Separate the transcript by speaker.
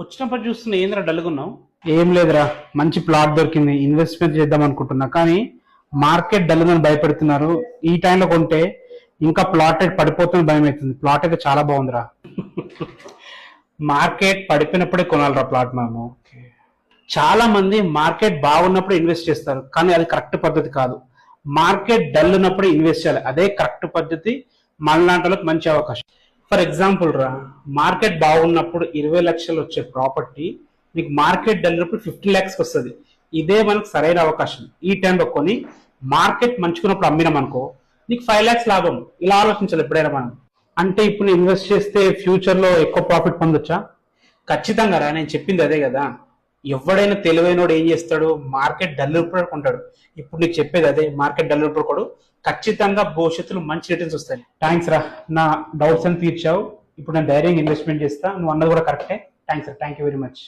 Speaker 1: వచ్చినప్పుడు చూస్తున్నా ఏంద్రా డల్గున్నావు
Speaker 2: ఏం లేదురా మంచి ప్లాట్ దొరికింది. ఇన్వెస్ట్మెంట్ చేద్దాం అనుకుంటున్నా. కానీ మార్కెట్ డల్ అని భయపెడుతున్నారు. ఈ టైంలో కొంటే ఇంకా ప్లాట్ రేట్ పడిపోతుంది భయం అవుతుంది ప్లాట్ అయితే చాలా బాగుందిరా.
Speaker 1: మార్కెట్ పడిపోయినప్పుడే కొనాలిరా ప్లాట్ మనము. చాలా మంది మార్కెట్ బాగున్నప్పుడు ఇన్వెస్ట్ చేస్తారు. కానీ అది కరెక్ట్ పద్ధతి కాదు. మార్కెట్ డల్ ఉన్నప్పుడు ఇన్వెస్ట్ చేయాలి. అదే కరెక్ట్ పద్ధతి మనలాంటి మంచి అవకాశం. ఫర్ ఎగ్జాంపుల్ రా మార్కెట్ బాగున్నప్పుడు ఇరవై లక్షలు వచ్చే ప్రాపర్టీ నీకు మార్కెట్ డల్ ఫిఫ్టీ ల్యాక్స్కి వస్తుంది. ఇదే మనకు సరైన అవకాశం. ఈ టైంలో కొని మార్కెట్ మంచుకున్నప్పుడు అమ్మినాం అనుకో నీకు ఫైవ్ ల్యాక్స్ లాభం. ఇలా ఆలోచించాలి ఎప్పుడైనా మనం.
Speaker 2: అంటే ఇప్పుడు ఇన్వెస్ట్ చేస్తే ఫ్యూచర్లో ఎక్కువ ప్రాఫిట్ పొందొచ్చా?
Speaker 1: ఖచ్చితంగా రా నేను చెప్పింది అదే కదా. ఎవడైనా తెలివైనోడు ఏం చేస్తాడు? మార్కెట్ డల్ రూపాయలు కొంటాడు ఇప్పుడు నీకు చెప్పేది అదే మార్కెట్ డల్ కూడా ఖచ్చితంగా భవిష్యత్తులో మంచి రిటర్న్స్ వస్తాయి.
Speaker 2: థ్యాంక్స్ రా. నా డౌట్స్ అని తీర్చావు. ఇప్పుడు నేను ధైర్యంగా ఇన్వెస్ట్మెంట్ చేస్తా. నువ్వు అన్నది కూడా కరెక్టే థ్యాంక్స్ రా. Thank you very much